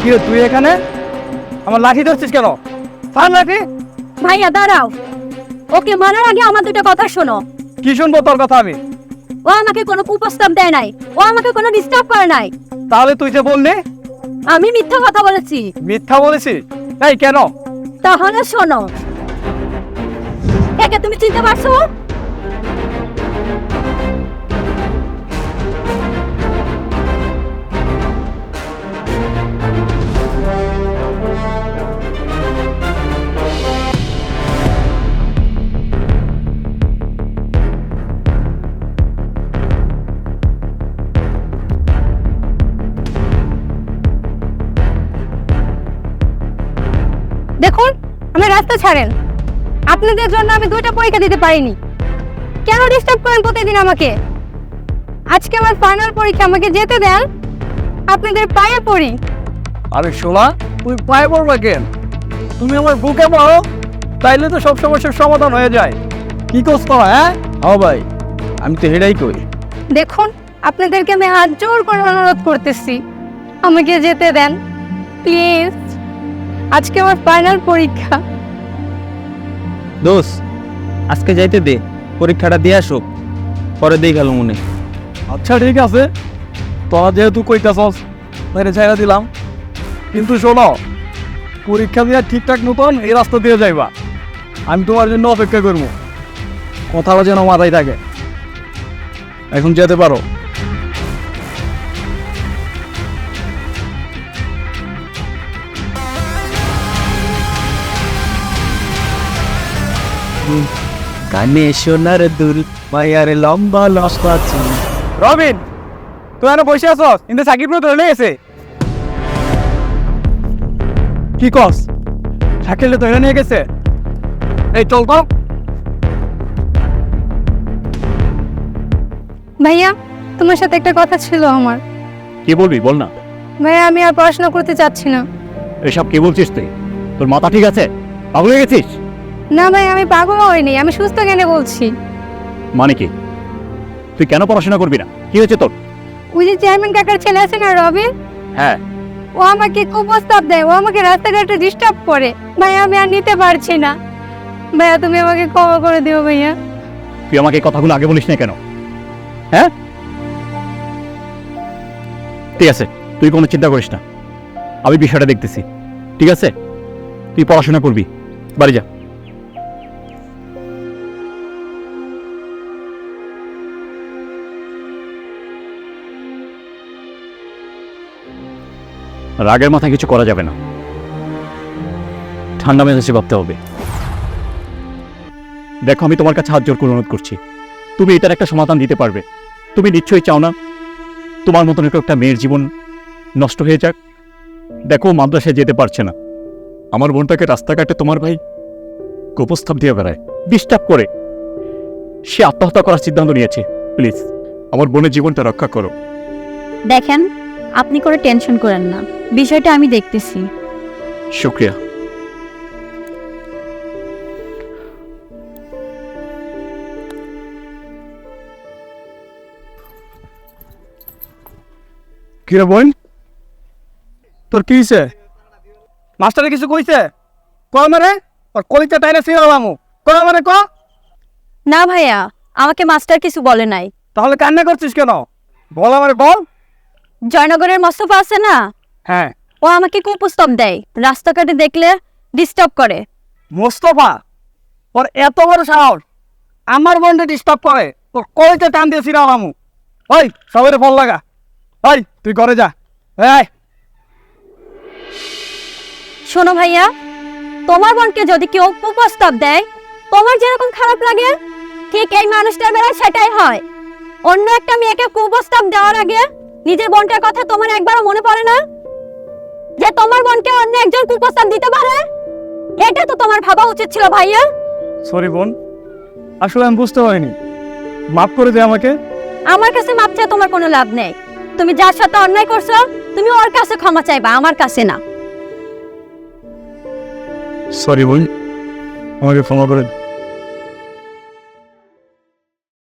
কি তুই এখানে? আমার লাঠি ধরছিস কেন? ছাড় লাঠি। ভাইয়া দাঁড়াও। ওকে মারার আগে আমার দুটো কথা শোনো। কি শুনব তোর কথা আমি? ও আমাকে কোনো কুপ্রস্তাব দেয় নাই। ও আমাকে কোনো ডিস্টার্ব করে নাই। তাহলে তুই যে বললি? আমি মিথ্যা কথা বলেছি। মিথ্যা বলেছিস তাই কেন? তাহলে শোনো। একে তুমি চিনতে পারছ? দেখুন আমি রাস্তা ছাড়েন। আপনাদের জন্য আমি দুইটা পরীক্ষা দিতে পারিনি। কেন ডিস্টার্ব করেন প্রতিদিন আমাকে? আজকে আমার ফাইনাল পরীক্ষা আমাকে যেতে দেন। আপনাদের পায়ে পড়ি। আরে শোলা তুই পায়ে পড়বে কেন? তুমি আমার বুকে পড়ো তাইলে তো সব সমস্যার সমাধান হয়ে যায়। কি করছ তোরা হ্যাঁ? ও ভাই আমি তো হেডাই করি। দেখুন আপনাদেরকে আমি হাত জোর করে অনুরোধ করতেছি। আমাকে যেতে দেন। প্লিজ। আজকে আমার ফাইনাল পরীক্ষা। দোষ আজকে যাইতে দে পরীক্ষাটা দিয়ে আসুক পরে দিয়ে গেল মনে। আচ্ছা ঠিক আছে। তোরা যেহেতু কইতাছস তাহলে ছেড়ে দিলাম। কিন্তু শোনো পরীক্ষা দিয়ে ঠিকঠাক মতন এই রাস্তা দিয়ে যাইবা। আমি তোমার জন্য অপেক্ষা করব। কথাটা যেন মাথায় থাকে। এখন যেতে পারো। কানে সোনার দুল মায়ার লম্বা লস্কা চুল। রবিন তুই এনে বসে আছস? কিন্তু সাকিব তো ধরে গেছে। কি কস? সাকিলে ধরে নিয়ে গেছে? এই চল তো। ভাইয়া তোমার সাথে একটা কথা ছিল আমার। কি বলবি বল না। ভাইয়া আমি আর পড়াশোনা করতে চাচ্ছি না। এসব কি বলছিস তুই? তোর মাথা ঠিক আছে? পাগল হয়ে গেছিস? না ভাই আমি পাগল হইনি আমি সুস্থ জ্ঞানে বলছি? মানে কি? তুই কেন পড়াশোনা করবি না? কি হয়েছে তোর? ওই যে চেয়ারম্যান কাকার ছেলে আছে না রবিন? হ্যাঁ। ও আমাকে কুপ্রস্তাব দেয় ও আমাকে রাস্তাঘাটে ডিস্টার্ব করে। ভাইয়া আমি আর নিতে পারছি না। ভাইয়া তুমি আমাকে ক্ষমা করে দিও ভাইয়া। তুই আমাকে কথাগুলো আগে বলিস না কেন? হ্যাঁ? ঠিক আছে তুই কোনো চিন্তা করিস না। আমি বিষয়টা দেখতেছি। ঠিক আছে? তুই পড়াশোনা করবি। বাড়ি যা। রাগের মাথায় কিছু করা যাবে না। ঠান্ডা মেজাজে ভাবতে হবে। দেখো, আমি তোমার কাছে হাত জোর করে অনুরোধ করছি। তুমি এটার একটা সমাধান দিতে পারবে। তুমি নিশ্চয়ই চাও না তোমার মতন একটা মেয়ের জীবন নষ্ট হয়ে যাক? দেখো মাদ্রাসায় যেতে পারছে না। আমার বোনটাকে রাস্তাঘাটে তোমার ভাই কুপ্রস্তাব দিয়ে বেড়ায়। ডিস্টার্ব করে। সে আত্মহত্যা করার সিদ্ধান্ত নিয়েছে। প্লিজ আমার বোনের জীবনটা রক্ষা করো। দেখেন আপনি করে টেনশন করেন না। বিষয়টা আমি দেখতেছি। শুক্রিয়া। কিরে বোন? তোর কি হয়েছে মাস্টারে কিছু কইছে? ক আমারে? ওর কলিতে টাইনে সিরালামু ক আমারে ক? না ভাইয়া আমাকে মাস্টার কিছু বলে নাই। তাহলে কান্না করছিস কেন? বল আমারে বল। জয়নগরের মোস্তফা আছে না? হ্যাঁ। ও আমাকে কুপ্রস্তাব দেয়? রাস্তাঘাটে দেখলে ডিস্টার্ব করে। মোস্তফা ওর এত বড় সাহস। আমার বোনটা ডিস্টার্ব করে। তোর কলিতে টান দিয়ে সিরালামু ওই সবাই ফল লাগা। ওই তুই ঘরে যা। এই শোনো ভাইয়া তোমার বোনকে যদি কেউ কুপ্রস্তাব দেয় তোমার যেরকম খারাপ লাগে ঠিক এই মানুষটার বেলায় সেটাই হয়। অন্য একটা মেয়েকে কুপ্রস্তাব দেওয়ার আগে নিজের বোনটার কথা তোমার একবারও মনে পড়ে না? যে তোমার বোনকে অন্য একজন কুপ্রস্তাব দিতে পারে? এটা তো তোমার ভাবা উচিত ছিল ভাইয়া। সরি বোন। আসলে আমি বুঝতে পারিনি। মাফ করে দে আমাকে। আমার কাছে মাপ চেয়ে তোমার কোনো লাভ নেই। তুমি যার সাথে অন্যায় করছ তুমি ওর কাছে ক্ষমা চাইবা আমার কাছে না। সরি বোন। আমাকে ক্ষমা করে।